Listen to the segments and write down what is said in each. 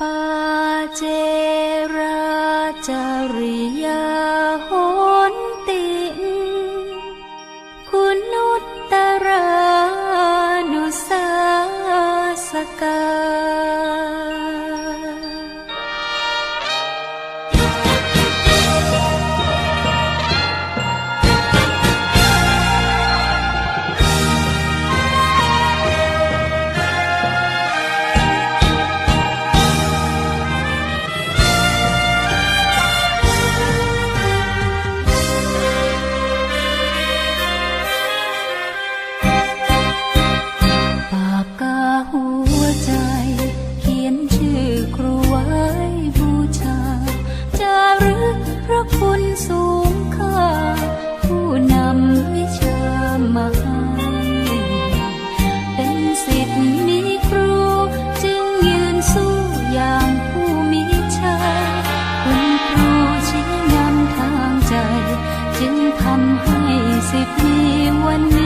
ปาเจราจริย ทำให้สิบมีวันนี้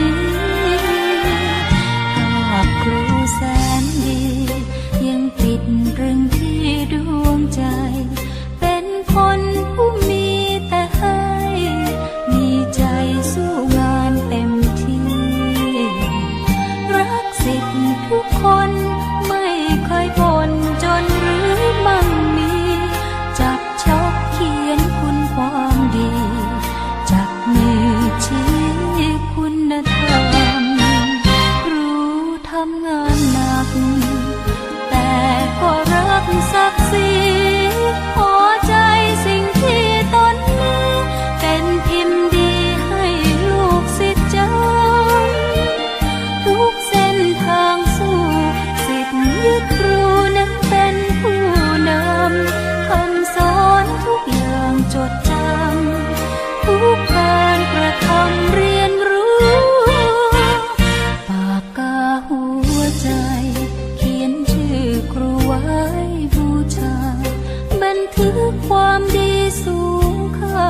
ถือความดีสูงค่า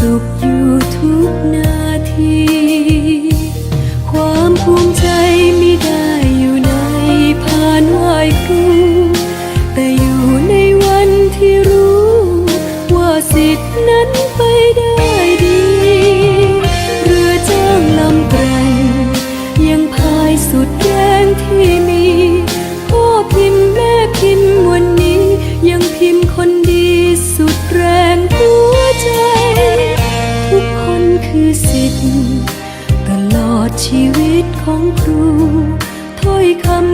สุขอยู่ทุกนาที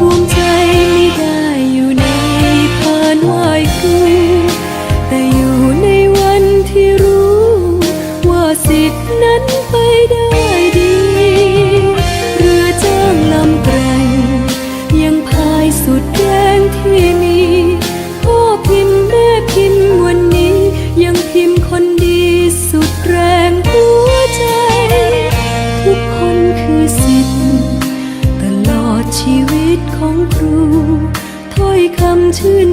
ความภูมิใจ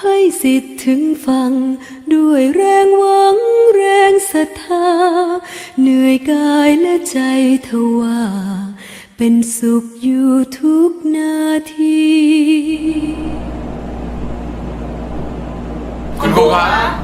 ให้สิทธิ์ถึงฟังด้วยแรงหวังแรงศรัทธา เหนื่อยกายและใจทว่า เป็นสุขอยู่ทุกนาทีคุณครูครับ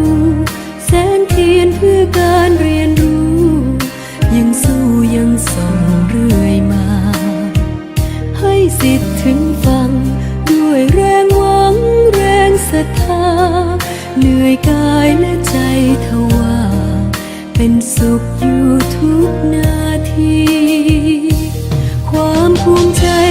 梦在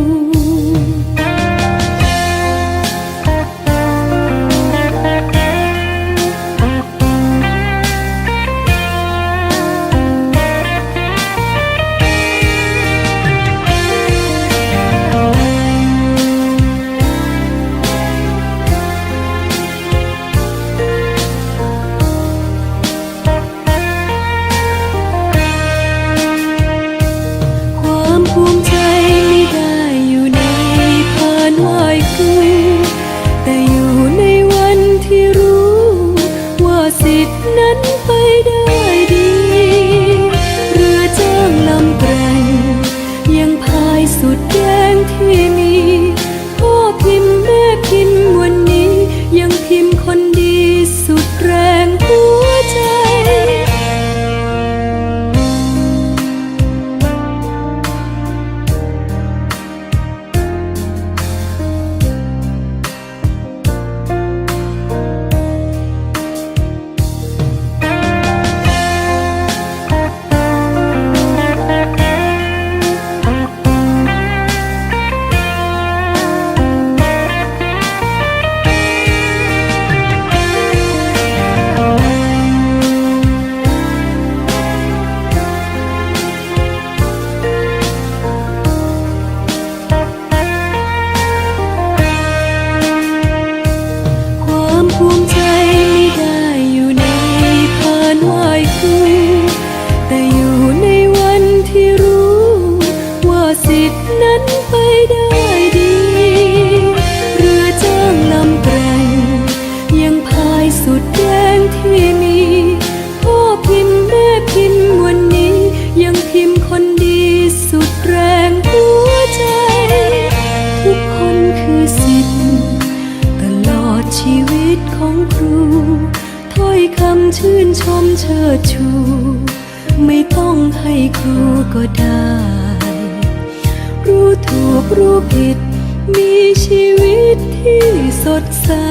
สดใส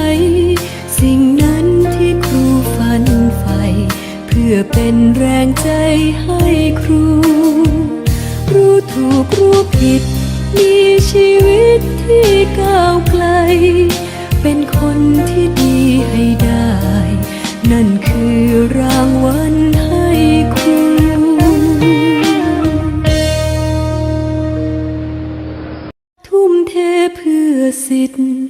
สิ่งนั้นที่ครูฝันใฝ่เพื่อเป็นแรงใจให้ครู รู้ถูกรู้ผิด มีชีวิตที่ก้าวไกล เป็นคนที่ดีให้ได้ นั่นคือรางวัลให้ครูทุ่มเทเพื่อสิทธิ์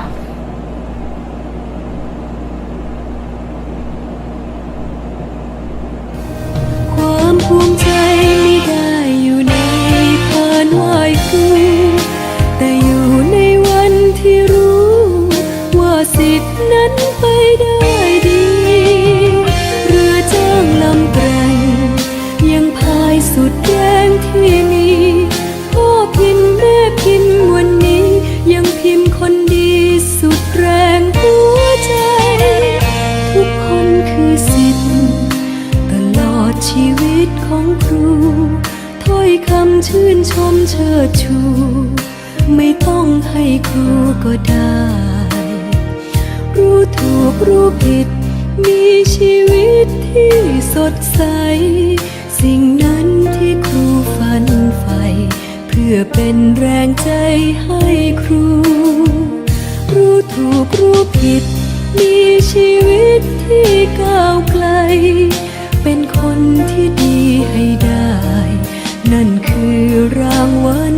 สดใสสิ่งนั้นที่ครูฝันใฝ่เพื่อเป็นแรงใจให้ครู รู้ถูกรู้ผิด มีชีวิตที่ก้าวไกล เป็นคนที่ดีให้ได้ นั่นคือรางวัล